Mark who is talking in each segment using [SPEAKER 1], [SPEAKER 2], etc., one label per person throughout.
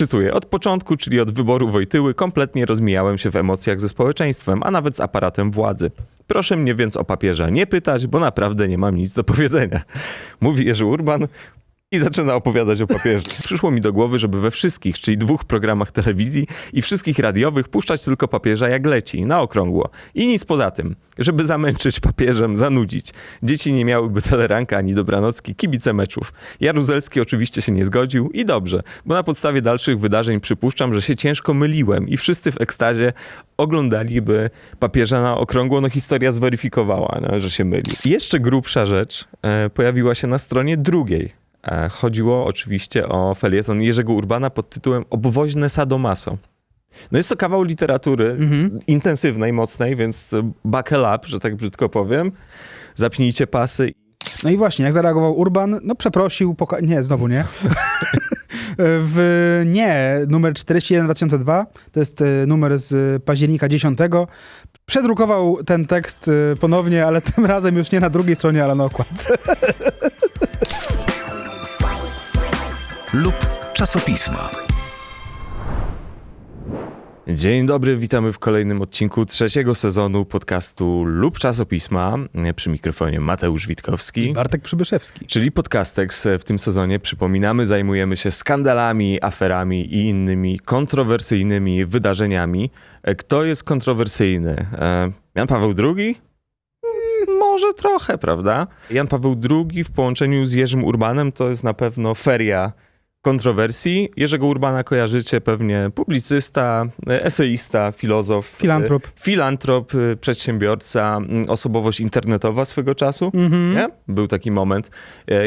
[SPEAKER 1] Cytuję, od początku, czyli od wyboru Wojtyły, kompletnie rozmijałem się w emocjach ze społeczeństwem, a nawet z aparatem władzy. Proszę mnie więc o papieża nie pytać, bo naprawdę nie mam nic do powiedzenia. Mówi Jerzy Urban, i zaczyna opowiadać o papieżu. Przyszło mi do głowy, żeby we wszystkich, czyli dwóch programach telewizji i wszystkich radiowych puszczać tylko papieża jak leci, na okrągło. I nic poza tym, żeby zamęczyć papieżem, zanudzić. Dzieci nie miałyby teleranka ani dobranocki, kibice meczów. Jaruzelski oczywiście się nie zgodził i dobrze, bo na podstawie dalszych wydarzeń przypuszczam, że się ciężko myliłem i wszyscy w ekstazie oglądaliby papieża na okrągło. No historia zweryfikowała, no, że się myli. Jeszcze grubsza rzecz e, pojawiła się na stronie drugiej chodziło oczywiście o felieton Jerzego Urbana pod tytułem Obwoźne Sadomaso. No jest to kawał literatury
[SPEAKER 2] Mhm.
[SPEAKER 1] intensywnej, mocnej, więc buckle up, że tak brzydko powiem. Zapnijcie pasy.
[SPEAKER 2] No i właśnie, jak zareagował Urban, no przeprosił, poka- nie, znowu nie. w nie, numer 41 2002, to jest e, numer z października 10. Przedrukował ten tekst e, ponownie, ale tym razem już nie na drugiej stronie, ale na okładce.
[SPEAKER 3] lub czasopisma.
[SPEAKER 1] Dzień dobry, witamy w kolejnym odcinku trzeciego sezonu podcastu lub czasopisma. Przy mikrofonie Mateusz Witkowski.
[SPEAKER 2] Bartek Przybyszewski.
[SPEAKER 1] Czyli Podcastex w tym sezonie, przypominamy, zajmujemy się skandalami, aferami i innymi kontrowersyjnymi wydarzeniami. E, Kto jest kontrowersyjny? E, Jan Paweł II? Mm, Może trochę, prawda? Jan Paweł II w połączeniu z Jerzym Urbanem to jest na pewno feria kontrowersji. Jerzego Urbana kojarzycie pewnie publicysta, e, eseista, filozof.
[SPEAKER 2] Filantrop.
[SPEAKER 1] e, Filantrop, e, przedsiębiorca, m, osobowość internetowa swego czasu.
[SPEAKER 2] Mhm.
[SPEAKER 1] Nie? Był taki moment.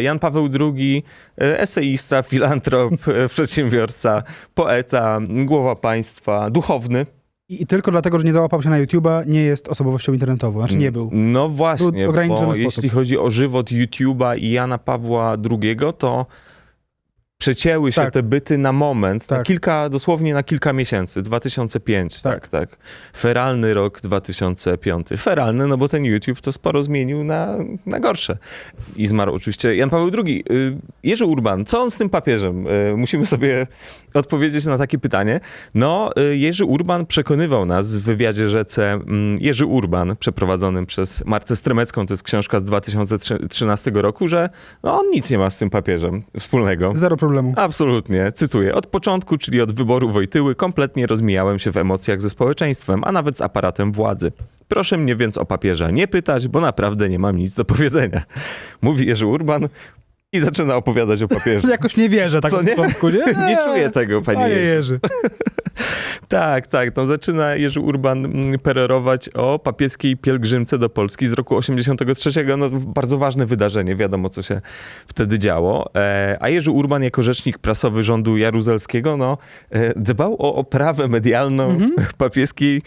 [SPEAKER 1] Jan Paweł II, eseista, filantrop, przedsiębiorca, poeta, głowa państwa, duchowny.
[SPEAKER 2] I, tylko dlatego, że nie załapał się na YouTube'a, nie jest osobowością internetową. Znaczy nie był.
[SPEAKER 1] No właśnie,
[SPEAKER 2] Był ograniczony
[SPEAKER 1] bo
[SPEAKER 2] sposób.
[SPEAKER 1] jeśli chodzi o żywot YouTube'a i Jana Pawła II, to przecięły się
[SPEAKER 2] Tak.
[SPEAKER 1] te byty na moment, na
[SPEAKER 2] Tak.
[SPEAKER 1] kilka, dosłownie na kilka miesięcy, 2005, tak,
[SPEAKER 2] Tak.
[SPEAKER 1] tak. Feralny rok 2005. Feralny, no bo ten YouTube to sporo zmienił na, na gorsze. I zmarł oczywiście Jan Paweł II. Y, Jerzy Urban, co on z tym papieżem? Y, Musimy sobie odpowiedzieć na takie pytanie. No, y, Jerzy Urban przekonywał nas w wywiadzie rzece mm, Jerzy Urban, przeprowadzonym przez Marcę Stremecką, to jest książka z 2013 roku, że no, on nic nie ma z tym papieżem wspólnego.
[SPEAKER 2] Zero problemu.
[SPEAKER 1] Absolutnie, cytuję. Od początku, czyli od wyboru Wojtyły, kompletnie rozmijałem się w emocjach ze społeczeństwem, a nawet z aparatem władzy. Proszę mnie więc o papieża nie pytać, bo naprawdę nie mam nic do powiedzenia. Mówi Jerzy Urban i zaczyna opowiadać o papieżu.
[SPEAKER 2] Jakoś nie wierzę tak
[SPEAKER 1] Co, nie?
[SPEAKER 2] początku, nie?
[SPEAKER 1] Nie czuję tego, panie
[SPEAKER 2] Panie
[SPEAKER 1] Jerzy.
[SPEAKER 2] Jerzy.
[SPEAKER 1] Tak, tak. No zaczyna Jerzy Urban mm, pererować o papieskiej pielgrzymce do Polski z roku 83. No, bardzo ważne wydarzenie, wiadomo co się wtedy działo. E, a Jerzy Urban jako rzecznik prasowy rządu jaruzelskiego no, e, dbał o oprawę medialną papieskiej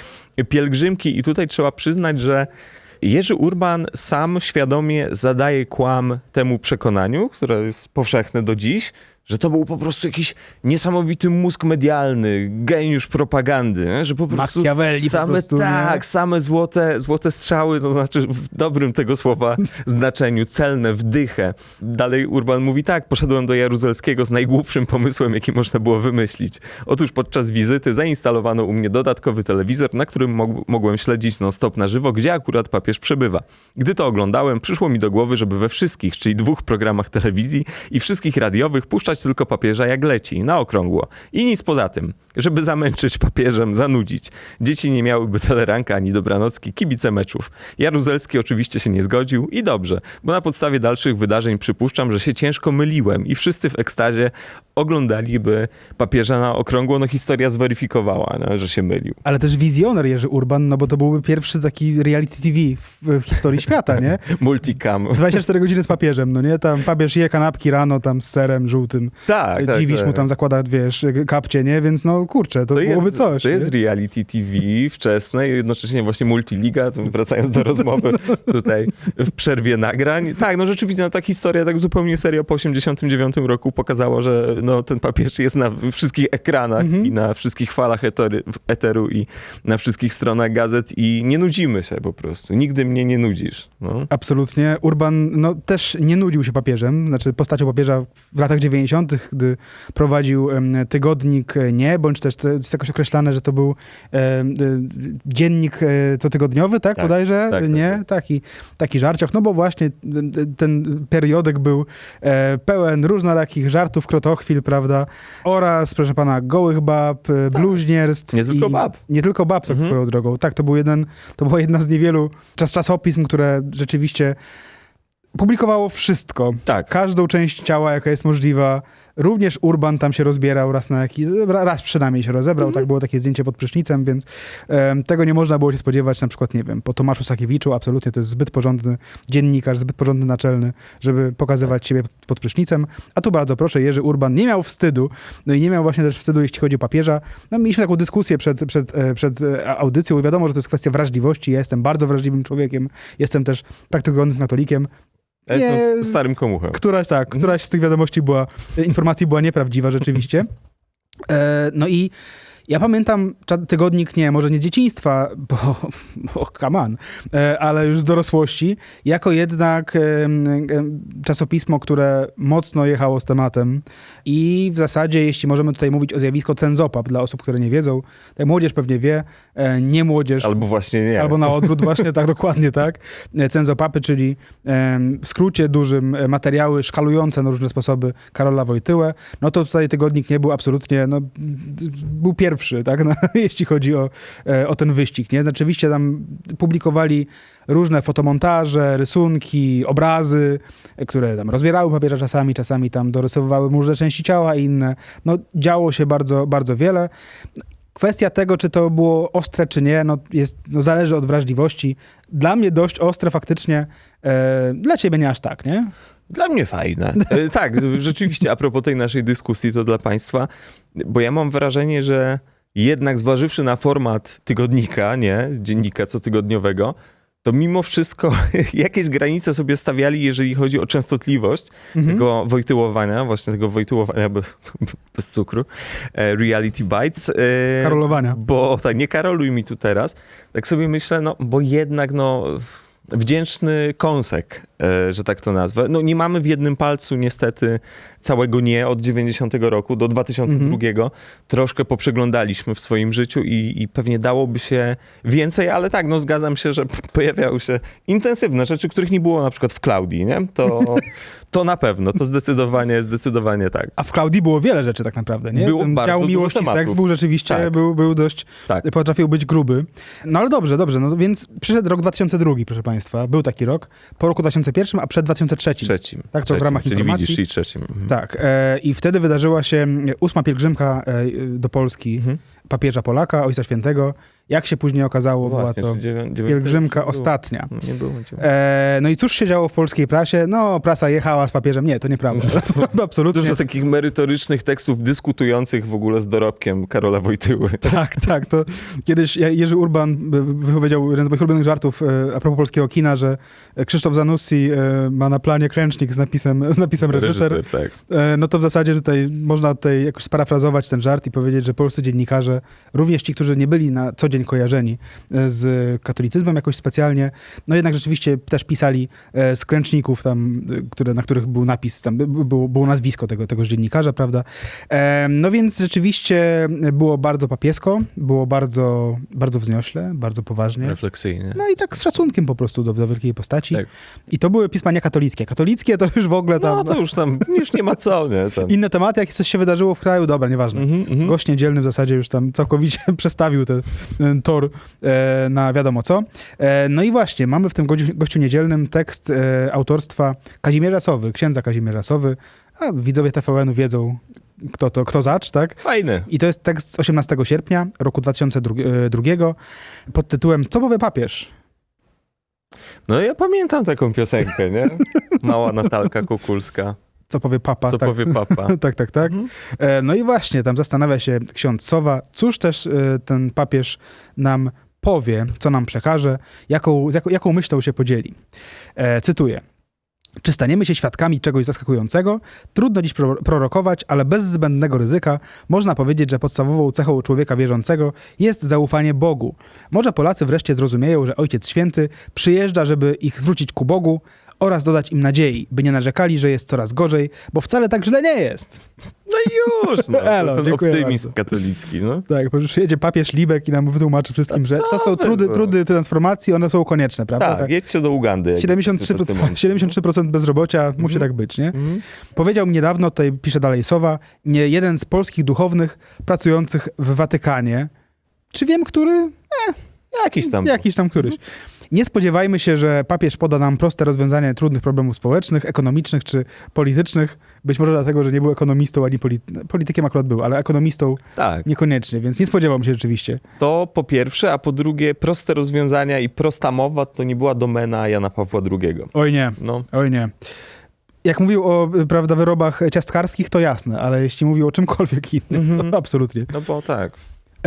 [SPEAKER 1] pielgrzymki i tutaj trzeba przyznać, że Jerzy Urban sam świadomie zadaje kłam temu przekonaniu, które jest powszechne do dziś, że to był po prostu jakiś niesamowity mózg medialny, geniusz propagandy, nie? że po prostu
[SPEAKER 2] Machiavelli po
[SPEAKER 1] same,
[SPEAKER 2] prostu, nie?
[SPEAKER 1] tak, same złote, złote strzały, to znaczy w dobrym tego słowa znaczeniu, celne, wdychę. Dalej Urban mówi tak, poszedłem do Jaruzelskiego z najgłupszym pomysłem, jaki można było wymyślić. Otóż podczas wizyty zainstalowano u mnie dodatkowy telewizor, na którym mog mogłem śledzić non-stop na żywo, gdzie akurat papież przebywa. Gdy to oglądałem, przyszło mi do głowy, żeby we wszystkich, czyli dwóch programach telewizji i wszystkich radiowych puszczać tylko papieża jak leci, na okrągło. I nic poza tym, żeby zamęczyć papieżem, zanudzić. Dzieci nie miałyby teleranka ani dobranocki, kibice meczów. Jaruzelski oczywiście się nie zgodził i dobrze, bo na podstawie dalszych wydarzeń przypuszczam, że się ciężko myliłem i wszyscy w ekstazie oglądaliby papieża na okrągło. No historia zweryfikowała, no, że się mylił.
[SPEAKER 2] Ale też wizjoner Jerzy Urban, no bo to byłby pierwszy taki reality TV w, w historii świata, nie?
[SPEAKER 1] Multicam.
[SPEAKER 2] 24 godziny z papieżem, no nie? Tam papież je kanapki rano tam z serem żółtym.
[SPEAKER 1] Tak, tak,
[SPEAKER 2] Dziwisz
[SPEAKER 1] tak.
[SPEAKER 2] mu tam zakłada, wiesz, kapcie, nie? Więc no kurczę, to, byłoby coś.
[SPEAKER 1] To jest
[SPEAKER 2] nie?
[SPEAKER 1] reality TV wczesne, jednocześnie właśnie multiliga, wracając do rozmowy tutaj w przerwie nagrań. Tak, no rzeczywiście no, ta historia tak zupełnie serio po 89 roku pokazała, że no, ten papież jest na wszystkich ekranach
[SPEAKER 2] Mhm.
[SPEAKER 1] i na wszystkich falach etery, eteru i na wszystkich stronach gazet i nie nudzimy się po prostu. Nigdy mnie nie nudzisz. No.
[SPEAKER 2] Absolutnie. Urban no, też nie nudził się papieżem, znaczy postacią papieża w latach 90., 90., gdy prowadził tygodnik e, Nie, bądź też to jest jakoś określane, że to był e, e, dziennik e, cotygodniowy, tak,
[SPEAKER 1] Tak,
[SPEAKER 2] bodajże?
[SPEAKER 1] tak, tak,
[SPEAKER 2] nie?
[SPEAKER 1] tak.
[SPEAKER 2] Taki, taki żarcioch, no bo właśnie e, ten periodek był e, pełen różnorakich żartów, krotochwil, prawda? Oraz, proszę pana, gołych bab, e, bluźnierstw.
[SPEAKER 1] Nie tylko bab.
[SPEAKER 2] Nie tylko bab, tak
[SPEAKER 1] Mhm.
[SPEAKER 2] swoją drogą. Tak, to był jeden, to była jedna z niewielu czas, czasopism, które rzeczywiście publikowało wszystko.
[SPEAKER 1] Tak.
[SPEAKER 2] Każdą część ciała, jaka jest możliwa. Również Urban tam się rozbierał raz na jakiś, raz przynajmniej się rozebrał, tak było takie zdjęcie pod prysznicem, więc em, tego nie można było się spodziewać na przykład, nie wiem, po Tomaszu Sakiewiczu, absolutnie to jest zbyt porządny dziennikarz, zbyt porządny naczelny, żeby pokazywać siebie pod prysznicem. A tu bardzo proszę, Jerzy Urban nie miał wstydu, no i nie miał właśnie też wstydu, jeśli chodzi o papieża. No mieliśmy taką dyskusję przed, przed, e, przed e, audycją i wiadomo, że to jest kwestia wrażliwości, ja jestem bardzo wrażliwym człowiekiem, jestem też praktykującym katolikiem,
[SPEAKER 1] Ja jestem
[SPEAKER 2] Nie.
[SPEAKER 1] starym komuchem.
[SPEAKER 2] Któraś tak, któraś z tych wiadomości była, informacji była nieprawdziwa rzeczywiście. E, no i ja pamiętam tygodnik, nie, może nie z dzieciństwa, bo, bo come on, e, ale już z dorosłości, jako jednak czasopismo, które mocno jechało z tematem i w zasadzie, jeśli możemy tutaj mówić o zjawisku cenzopap, dla osób, które nie wiedzą, tak młodzież pewnie wie, e, nie młodzież,
[SPEAKER 1] Albo właśnie nie.
[SPEAKER 2] Albo na odwrót, właśnie tak, dokładnie tak. E, Cenzopapy, czyli w skrócie dużym materiały szkalujące na różne sposoby Karola Wojtyłę. No to tutaj tygodnik nie był absolutnie, no, był pierwszy, tak, no, jeśli chodzi o, e, o ten wyścig, nie? Rzeczywiście tam publikowali różne fotomontaże, rysunki, obrazy, e, które tam rozbierały papieża czasami, czasami tam dorysowywały mu różne części ciała i inne. No działo się bardzo, bardzo wiele. Kwestia tego, czy to było ostre, czy nie, no, jest, no zależy od wrażliwości. Dla mnie dość ostre faktycznie, e, dla ciebie nie aż tak, nie?
[SPEAKER 1] Dla mnie fajne. E, tak, rzeczywiście, a propos tej naszej dyskusji, to dla Państwa, bo ja mam wrażenie, że jednak zważywszy na format tygodnika, nie, dziennika cotygodniowego, to mimo wszystko jakieś granice sobie stawiali, jeżeli chodzi o częstotliwość
[SPEAKER 2] Mhm.
[SPEAKER 1] tego wojtyłowania, właśnie tego wojtyłowania be- bez cukru, e, reality bites. e,
[SPEAKER 2] Karolowania.
[SPEAKER 1] Bo tak, nie karoluj mi tu teraz. Tak sobie myślę, no, bo jednak, no, wdzięczny kąsek, że tak to nazwę. No, nie mamy w jednym palcu niestety całego nie od 90 roku do 2002. Troszkę poprzeglądaliśmy w swoim życiu i, i pewnie dałoby się więcej, ale tak, no zgadzam się, że pojawiały się intensywne rzeczy, których nie było na przykład w Klaudii, nie? To, to na pewno, to zdecydowanie, zdecydowanie tak.
[SPEAKER 2] A w Klaudii było wiele rzeczy tak naprawdę, nie?
[SPEAKER 1] Było
[SPEAKER 2] Ten
[SPEAKER 1] bardzo
[SPEAKER 2] dział miłości,
[SPEAKER 1] tematów.
[SPEAKER 2] seks był rzeczywiście,
[SPEAKER 1] Tak.
[SPEAKER 2] był, był dość,
[SPEAKER 1] Tak.
[SPEAKER 2] potrafił być gruby. No ale dobrze, dobrze, no więc przyszedł rok 2002, proszę państwa, był taki rok, po roku 2001, a przed 2003.
[SPEAKER 1] Trzecim.
[SPEAKER 2] Tak, to w
[SPEAKER 1] trzecim,
[SPEAKER 2] ramach
[SPEAKER 1] czyli
[SPEAKER 2] informacji.
[SPEAKER 1] widzisz, i trzecim. Mhm.
[SPEAKER 2] Tak, e, i wtedy wydarzyła się mm, ósma pielgrzymka e, do Polski
[SPEAKER 1] Mhm.
[SPEAKER 2] papieża Polaka, Ojca Świętego. Jak się później okazało,
[SPEAKER 1] Właśnie,
[SPEAKER 2] była to pielgrzymka
[SPEAKER 1] nie
[SPEAKER 2] ostatnia.
[SPEAKER 1] Nie było.
[SPEAKER 2] E, no i cóż się działo w polskiej prasie? No, prasa jechała z papieżem. Nie, to nieprawda. Absolutnie.
[SPEAKER 1] Dużo takich merytorycznych tekstów dyskutujących w ogóle z dorobkiem Karola Wojtyły.
[SPEAKER 2] Tak, tak. To kiedyś Jerzy Urban wypowiedział jeden z moich ulubionych żartów e, a propos polskiego kina, że Krzysztof Zanussi e, ma na planie klęcznik z napisem, z napisem reżyser.
[SPEAKER 1] tak.
[SPEAKER 2] E, No to w zasadzie tutaj można tutaj jakoś sparafrazować ten żart i powiedzieć, że polscy dziennikarze, również ci, którzy nie byli na co dzień kojarzeni e, z katolicyzmem jakoś specjalnie, no jednak rzeczywiście też pisali e, z klęczników tam, e, które, na których był napis, tam by- było, było nazwisko tego, tego dziennikarza, prawda? No więc rzeczywiście było bardzo papiesko, było bardzo, bardzo wzniośle, bardzo poważnie.
[SPEAKER 1] Refleksyjnie.
[SPEAKER 2] No i tak z szacunkiem po prostu do, do wielkiej postaci.
[SPEAKER 1] Tak.
[SPEAKER 2] I to były pisma niekatolickie. Katolickie to już w ogóle tam...
[SPEAKER 1] No to już tam, już nie ma co, nie? Tam.
[SPEAKER 2] Inne tematy, jak coś się wydarzyło w kraju, dobra, nieważne.
[SPEAKER 1] Mhm, mhm.
[SPEAKER 2] Gość niedzielny w zasadzie już tam całkowicie przestawił te- tor e, na wiadomo co. E, no i właśnie, mamy w tym gościu, gościu niedzielnym tekst e, autorstwa Kazimierza Sowy, księdza Kazimierza Sowy, a widzowie TVN-u wiedzą, kto to, kto zacz, tak?
[SPEAKER 1] Fajny.
[SPEAKER 2] I to jest tekst z 18 sierpnia roku 2002 pod tytułem Co powie papież?
[SPEAKER 1] No ja pamiętam taką piosenkę, nie? Mała Natalka Kukulska.
[SPEAKER 2] Co powie papa?
[SPEAKER 1] Co
[SPEAKER 2] tak.
[SPEAKER 1] powie papa.
[SPEAKER 2] tak, tak, tak.
[SPEAKER 1] Mhm.
[SPEAKER 2] E, No i właśnie, tam zastanawia się ksiądz Sowa, cóż też e, ten papież nam powie, co nam przekaże, jaką, jaką, jaką myślą się podzieli. E, cytuję. Czy staniemy się świadkami czegoś zaskakującego? Trudno dziś pro- prorokować, ale bez zbędnego ryzyka można powiedzieć, że podstawową cechą człowieka wierzącego jest zaufanie Bogu. Może Polacy wreszcie zrozumieją, że Ojciec Święty przyjeżdża, żeby ich zwrócić ku Bogu. Oraz dodać im nadziei, by nie narzekali, że jest coraz gorzej, bo wcale tak źle nie jest.
[SPEAKER 1] No już, no.
[SPEAKER 2] Elo,
[SPEAKER 1] to jest ten optymizm
[SPEAKER 2] bardzo.
[SPEAKER 1] katolicki, no.
[SPEAKER 2] Tak, bo już przyjedzie papież Libek i nam wytłumaczy wszystkim, że to są trudy,
[SPEAKER 1] no.
[SPEAKER 2] trudy transformacji, one są konieczne, prawda?
[SPEAKER 1] Tak, jedźcie do Ugandy. jak
[SPEAKER 2] 73%,
[SPEAKER 1] jesteście tacy mądrzy.
[SPEAKER 2] 73% bezrobocia, musi tak być, nie?
[SPEAKER 1] Mhm.
[SPEAKER 2] Powiedział mi niedawno, tutaj pisze dalej Sowa, nie jeden z polskich duchownych pracujących w Watykanie. Czy wiem, który?
[SPEAKER 1] Jakiś tam.
[SPEAKER 2] Jakiś tam któryś. Nie spodziewajmy się, że papież poda nam proste rozwiązanie trudnych problemów społecznych, ekonomicznych czy politycznych. Być może dlatego, że nie był ekonomistą ani polity- politykiem akurat był, ale ekonomistą
[SPEAKER 1] Tak.
[SPEAKER 2] niekoniecznie, więc nie spodziewam się rzeczywiście.
[SPEAKER 1] To po pierwsze, a po drugie, proste rozwiązania i prosta mowa to nie była domena Jana Pawła II.
[SPEAKER 2] Oj nie,
[SPEAKER 1] No,
[SPEAKER 2] oj nie. Jak mówił o y, prawda, wyrobach ciastkarskich, to jasne, ale jeśli mówił o czymkolwiek innym,
[SPEAKER 1] Mhm.
[SPEAKER 2] to absolutnie.
[SPEAKER 1] no bo tak.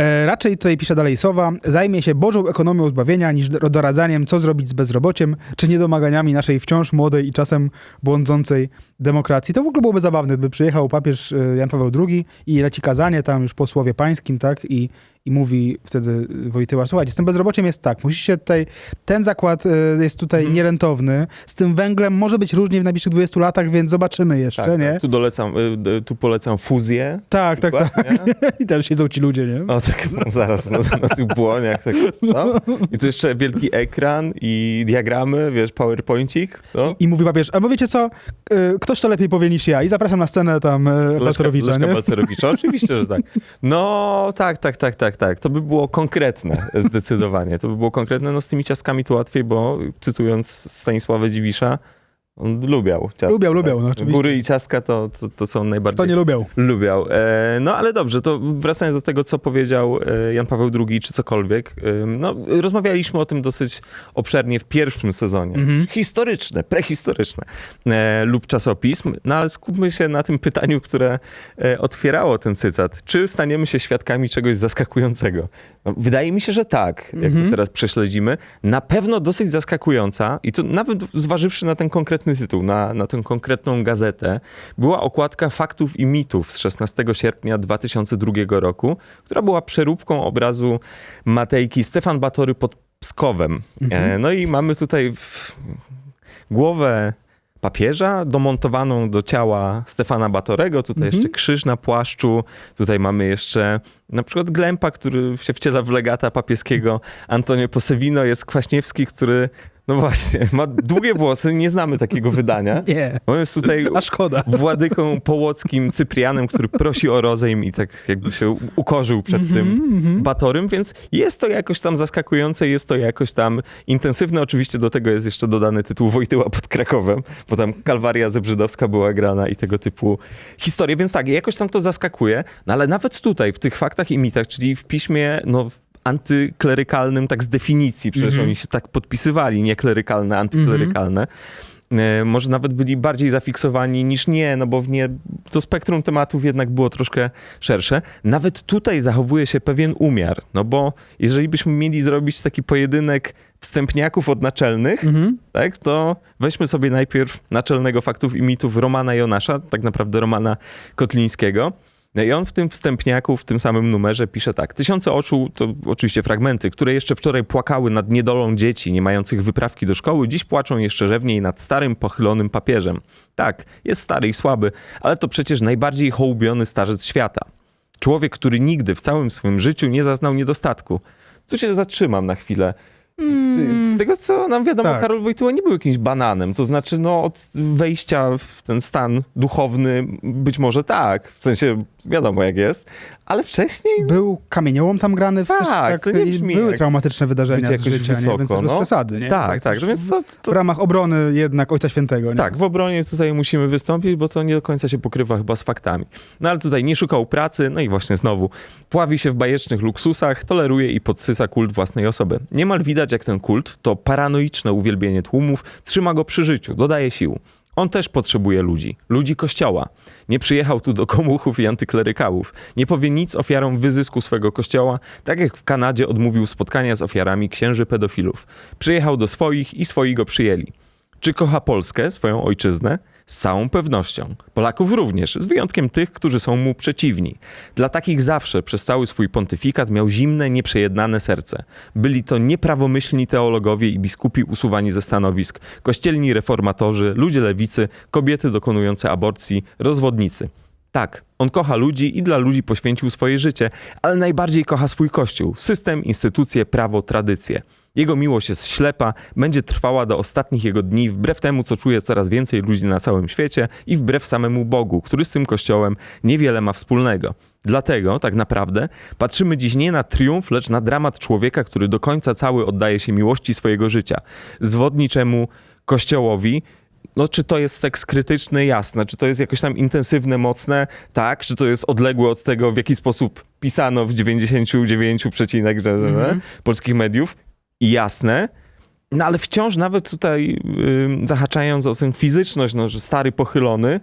[SPEAKER 2] E, raczej tutaj pisze dalej Sowa, zajmie się Bożą ekonomią zbawienia niż do- doradzaniem, co zrobić z bezrobociem, czy niedomaganiami naszej wciąż młodej i czasem błądzącej demokracji. To w ogóle byłoby zabawne, gdyby przyjechał papież e, Jan Paweł II i leci kazanie tam już po słowie pańskim, tak, i, i mówi wtedy Wojtyła, słuchajcie, z tym bezrobociem jest tak, musicie tutaj, ten zakład e, jest tutaj
[SPEAKER 1] Mhm.
[SPEAKER 2] nierentowny, z tym węglem może być różnie w najbliższych 20 latach, więc zobaczymy jeszcze,
[SPEAKER 1] tak,
[SPEAKER 2] nie?
[SPEAKER 1] tak. Tu, dolecam, y, tu polecam fuzję.
[SPEAKER 2] Tak, tak, tak.
[SPEAKER 1] Dokładnie.
[SPEAKER 2] I tam siedzą ci ludzie, nie?
[SPEAKER 1] O, tak no, zaraz na, na tych błoniach, tak, co? I tu jeszcze wielki ekran i diagramy, wiesz, powerpointik, no.
[SPEAKER 2] I mówi papież, albo wiecie co, y, ktoś to lepiej powie niż ja i zapraszam na scenę tam y, Balcerowicza,
[SPEAKER 1] Leszka
[SPEAKER 2] nie?
[SPEAKER 1] Balcerowicza, oczywiście, że tak. No, tak, tak, tak, tak, tak. To by było konkretne, zdecydowanie. To by było konkretne. No z tymi ciastkami to łatwiej, bo cytując Stanisława Dziwisza, on lubiał ciastka.
[SPEAKER 2] Lubiał, lubiał, no, oczywiście.
[SPEAKER 1] Góry i ciastka to, to, to są najbardziej...
[SPEAKER 2] To nie lubią.
[SPEAKER 1] Lubiał. E, no ale dobrze, to wracając do tego, co powiedział e, Jan Paweł II, czy cokolwiek. E, no, rozmawialiśmy o tym dosyć obszernie w pierwszym sezonie.
[SPEAKER 2] Mhm.
[SPEAKER 1] Historyczne, prehistoryczne e, lub czasopism. No ale skupmy się na tym pytaniu, które e, otwierało ten cytat. Czy staniemy się świadkami czegoś zaskakującego? No, wydaje mi się, że tak, jak
[SPEAKER 2] Mhm.
[SPEAKER 1] to teraz prześledzimy. Na pewno dosyć zaskakująca i to nawet zważywszy na ten konkretny tytuł, na, na tę konkretną gazetę, była okładka faktów i mitów z 16 sierpnia 2002 roku, która była przeróbką obrazu Matejki Stefan Batory pod Pskowem. E, no i mamy tutaj głowę papieża domontowaną do ciała Stefana Batorego. Tutaj
[SPEAKER 2] Mhm.
[SPEAKER 1] jeszcze krzyż na płaszczu. Tutaj mamy jeszcze na przykład Glempa, który się wciela w legata papieskiego. Antonio Posewino jest Kwaśniewski, który no właśnie, ma długie włosy. Nie znamy takiego wydania.
[SPEAKER 2] Nie,
[SPEAKER 1] On jest tutaj
[SPEAKER 2] a szkoda.
[SPEAKER 1] władyką połockim Cyprianem, który prosi o rozejm i tak jakby się ukorzył przed tym
[SPEAKER 2] Mhm.
[SPEAKER 1] Batorym, więc jest to jakoś tam zaskakujące, jest to jakoś tam intensywne. Oczywiście do tego jest jeszcze dodany tytuł Wojtyła pod Krakowem, bo tam Kalwaria Zebrzydowska była grana i tego typu historie, więc tak, jakoś tam to zaskakuje, no ale nawet tutaj, w tych faktach i mitach, czyli w piśmie, no antyklerykalnym, tak z definicji, przecież
[SPEAKER 2] Mhm.
[SPEAKER 1] oni się tak podpisywali, nieklerykalne, antyklerykalne. E, Może nawet byli bardziej zafiksowani niż nie, no bo w nie to spektrum tematów jednak było troszkę szersze. Nawet tutaj zachowuje się pewien umiar, no bo jeżeli byśmy mieli zrobić taki pojedynek wstępniaków od naczelnych,
[SPEAKER 2] Mhm.
[SPEAKER 1] tak, to weźmy sobie najpierw naczelnego faktów i mitów Romana Jonasza, tak naprawdę Romana Kotlińskiego. No i on w tym wstępniaku, w tym samym numerze pisze tak. Tysiące oczu, to oczywiście fragmenty, które jeszcze wczoraj płakały nad niedolą dzieci nie mających wyprawki do szkoły, dziś płaczą jeszcze rzewniej nad starym, pochylonym papieżem. Tak, jest stary i słaby, ale to przecież najbardziej hołubiony starzec świata. Człowiek, który nigdy w całym swoim życiu nie zaznał niedostatku. Tu się zatrzymam na chwilę. Z tego, co nam wiadomo,
[SPEAKER 2] Tak.
[SPEAKER 1] Karol Wojtyła nie był jakimś bananem. To znaczy, no, od wejścia w ten stan duchowny być może tak. W sensie, wiadomo jak jest. Ale wcześniej
[SPEAKER 2] Był kamieniołom tam grany, w
[SPEAKER 1] Tak,
[SPEAKER 2] też, tak
[SPEAKER 1] to nie brzmi
[SPEAKER 2] były
[SPEAKER 1] jak
[SPEAKER 2] traumatyczne wydarzenia z życia, nie?
[SPEAKER 1] wysoko,
[SPEAKER 2] więc bez
[SPEAKER 1] no.
[SPEAKER 2] przesady, nie?
[SPEAKER 1] Tak, tak. No więc to,
[SPEAKER 2] W
[SPEAKER 1] to,
[SPEAKER 2] ramach obrony jednak Ojca Świętego, nie?
[SPEAKER 1] tak, w obronie tutaj musimy wystąpić, bo to nie do końca się pokrywa chyba z faktami. No ale tutaj nie szukał pracy, no i właśnie znowu pławi się w bajecznych luksusach, toleruje i podsysa kult własnej osoby. Niemal widać, jak ten kult, to paranoiczne uwielbienie tłumów, trzyma go przy życiu, dodaje sił. On też potrzebuje ludzi, ludzi kościoła. Nie przyjechał tu do komuchów i antyklerykałów. Nie powie nic ofiarom wyzysku swego kościoła, tak jak w Kanadzie odmówił spotkania z ofiarami księży pedofilów. Przyjechał do swoich i swoi go przyjęli. Czy kocha Polskę, swoją ojczyznę? Z całą pewnością. Polaków również, z wyjątkiem tych, którzy są mu przeciwni. Dla takich zawsze przez cały swój pontyfikat miał zimne, nieprzejednane serce. Byli to nieprawomyślni teologowie i biskupi usuwani ze stanowisk, kościelni reformatorzy, ludzie lewicy, kobiety dokonujące aborcji, rozwodnicy. Tak, on kocha ludzi i dla ludzi poświęcił swoje życie, ale najbardziej kocha swój kościół, system, instytucje, prawo, tradycje. Jego miłość jest ślepa, będzie trwała do ostatnich jego dni, wbrew temu, co czuje coraz więcej ludzi na całym świecie i wbrew samemu Bogu, który z tym kościołem niewiele ma wspólnego. Dlatego, tak naprawdę, patrzymy dziś nie na triumf, lecz na dramat człowieka, który do końca cały oddaje się miłości swojego życia. Zwodniczemu kościołowi, no, czy to jest tekst krytyczny? Jasne. Czy to jest jakoś tam intensywne, mocne? Tak. Czy to jest odległe od tego, w jaki sposób pisano w 99, przecinek, że, że, że, polskich mediów? Jasne. No ale wciąż nawet tutaj ym, zahaczając o tę fizyczność, no, że stary pochylony,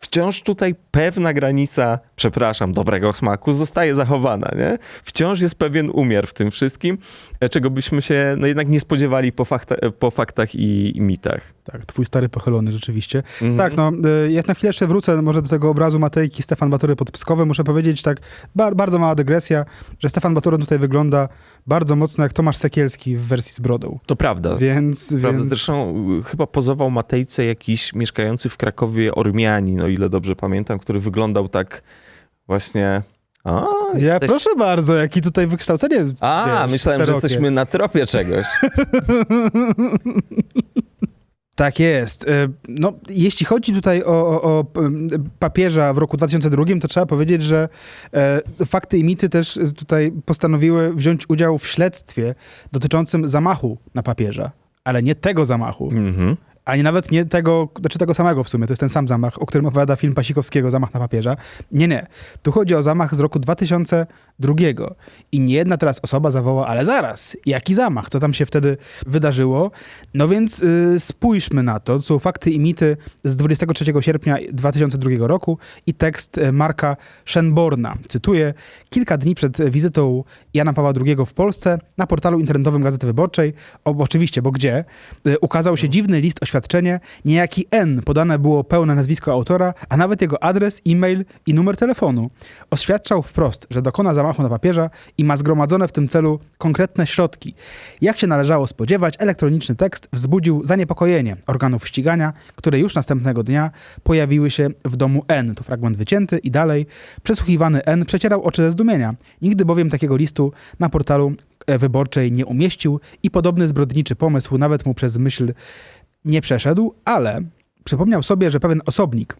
[SPEAKER 1] wciąż tutaj pewna granica, przepraszam, dobrego smaku zostaje zachowana, nie? Wciąż jest pewien umiar w tym wszystkim, e, czego byśmy się no jednak nie spodziewali po, fakta, po faktach i, i mitach.
[SPEAKER 2] Tak, twój stary pochylony rzeczywiście.
[SPEAKER 1] Mhm.
[SPEAKER 2] Tak, no, y, jak na chwilę jeszcze wrócę może do tego obrazu Matejki Stefan Batory pod Pskowem, muszę powiedzieć tak, bar, bardzo mała dygresja, że Stefan Batory tutaj wygląda bardzo mocno jak Tomasz Sekielski w wersji z brodą.
[SPEAKER 1] To prawda.
[SPEAKER 2] Więc,
[SPEAKER 1] Prawda,
[SPEAKER 2] więc
[SPEAKER 1] zresztą chyba pozował Matejce jakiś mieszkający w Krakowie Ormianin, o ile dobrze pamiętam, który wyglądał tak właśnie... A,
[SPEAKER 2] ja
[SPEAKER 1] jesteś...
[SPEAKER 2] proszę bardzo, jaki tutaj wykształcenie
[SPEAKER 1] A,
[SPEAKER 2] wiesz,
[SPEAKER 1] myślałem, że
[SPEAKER 2] szerokie.
[SPEAKER 1] jesteśmy na tropie czegoś.
[SPEAKER 2] Tak jest. E, No, jeśli chodzi tutaj o, o, o papieża w roku 2002, to trzeba powiedzieć, że e, fakty i mity też tutaj postanowiły wziąć udział w śledztwie dotyczącym zamachu na papieża. Ale nie tego zamachu,
[SPEAKER 1] Mhm.
[SPEAKER 2] Ani nawet nie tego, znaczy tego samego w sumie, to jest ten sam zamach, o którym opowiada film Pasikowskiego, Zamach na papieża. Nie, nie. Tu chodzi o zamach z roku 2002 i nie jedna teraz osoba zawoła, ale zaraz, jaki zamach, co tam się wtedy wydarzyło? No więc y, spójrzmy na to, są fakty i mity z 23 sierpnia 2002 roku i tekst y, Marka Shenborna. Cytuję, kilka dni przed wizytą Jana Pawła II w Polsce na portalu internetowym Gazety Wyborczej, o, oczywiście, bo gdzie, y, ukazał się dziwny list oświadczenie, niejaki N, podane było pełne nazwisko autora, a nawet jego adres, e-mail i numer telefonu. Oświadczał wprost, że dokona zamachu na papieża i ma zgromadzone w tym celu konkretne środki. Jak się należało spodziewać, elektroniczny tekst wzbudził zaniepokojenie organów ścigania, które już następnego dnia pojawiły się w domu N. Tu fragment wycięty i dalej. Przesłuchiwany N przecierał oczy ze zdumienia. Nigdy bowiem takiego listu na portalu e, wyborczej nie umieścił i podobny zbrodniczy pomysł nawet mu przez myśl nie przeszedł, ale przypomniał sobie, że pewien osobnik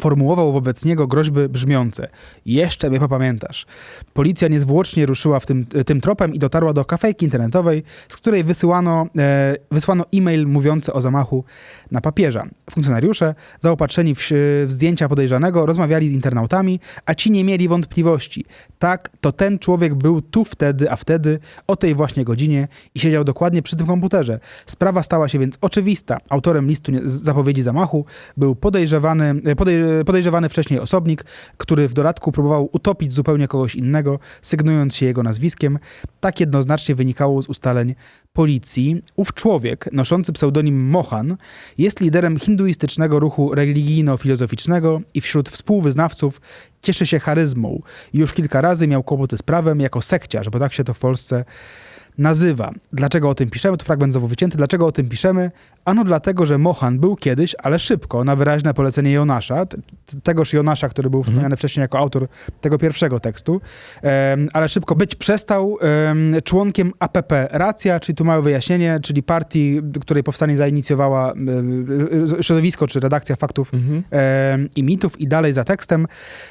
[SPEAKER 2] formułował wobec niego groźby brzmiące: Jeszcze mnie popamiętasz. Policja niezwłocznie ruszyła w tym, tym tropem i dotarła do kafejki internetowej, z której wysyłano, e, wysłano e-mail mówiący o zamachu na papieża. Funkcjonariusze, zaopatrzeni w, w zdjęcia podejrzanego, rozmawiali z internautami, a ci nie mieli wątpliwości. Tak, to ten człowiek był tu wtedy, a wtedy, o tej właśnie godzinie i siedział dokładnie przy tym komputerze. Sprawa stała się więc oczywista. Autorem listu zapowiedzi zamachu był podejrzewany, podej, podejrzewany wcześniej osobnik, który w dodatku próbował utopić zupełnie kogoś innego, sygnując się jego nazwiskiem. Tak jednoznacznie wynikało z ustaleń policji. Ów człowiek, noszący pseudonim Mohan, jest liderem hinduistycznego ruchu religijno-filozoficznego i wśród współwyznawców cieszy się charyzmą. Już kilka razy miał kłopoty z prawem jako sekciarz, bo tak się to w Polsce nazywa. Dlaczego o tym piszemy? To fragment znowu wycięty. Dlaczego o tym piszemy? Ano dlatego, że Mohan był kiedyś, ale szybko, na wyraźne polecenie Jonasza, tegoż Jonasza, który był wspomniany wcześniej jako autor tego pierwszego tekstu, em, ale szybko być przestał em, członkiem APP Racja, czyli tu małe wyjaśnienie, czyli partii, której powstanie zainicjowała e, środowisko czy redakcja faktów
[SPEAKER 1] Mhm.
[SPEAKER 2] i mitów i dalej za tekstem.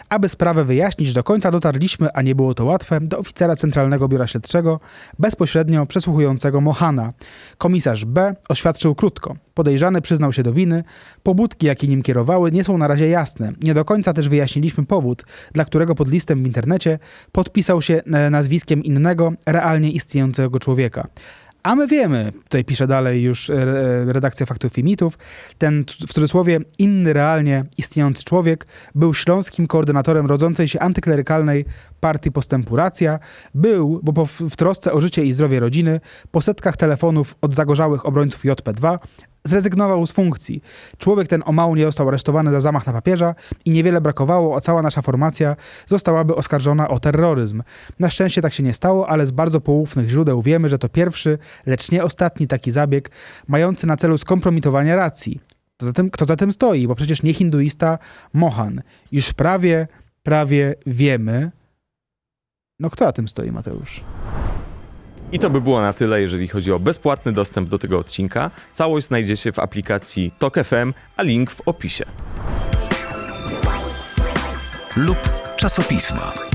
[SPEAKER 2] Aby sprawę wyjaśnić do końca, dotarliśmy, a nie było to łatwe, do oficera Centralnego Biura Śledczego, bezpośrednio przesłuchującego Mohana. Komisarz B oświadczył krótko. Podejrzany przyznał się do winy. Pobudki, jakie nim kierowały, nie są na razie jasne. Nie do końca też wyjaśniliśmy powód, dla którego pod listem w internecie podpisał się e, nazwiskiem innego, realnie istniejącego człowieka. A my wiemy, tutaj pisze dalej już e, redakcja Faktów i Mitów, ten w cudzysłowie inny realnie istniejący człowiek był śląskim koordynatorem rodzącej się antyklerykalnej partii postępu Racja, był, bo w trosce o życie i zdrowie rodziny, po setkach telefonów od zagorzałych obrońców JP2, zrezygnował z funkcji. Człowiek ten o mało nie został aresztowany za zamach na papieża i niewiele brakowało, a cała nasza formacja zostałaby oskarżona o terroryzm. Na szczęście tak się nie stało, ale z bardzo poufnych źródeł wiemy, że to pierwszy, lecz nie ostatni taki zabieg, mający na celu skompromitowanie racji. Kto za tym, kto za tym stoi? Bo przecież nie hinduista Mohan. Już prawie, prawie wiemy. No kto za tym stoi, Mateusz?
[SPEAKER 1] I to by było na tyle, jeżeli chodzi o bezpłatny dostęp do tego odcinka. Całość znajdziecie w aplikacji TOK FM, a link w opisie.
[SPEAKER 3] lub czasopisma.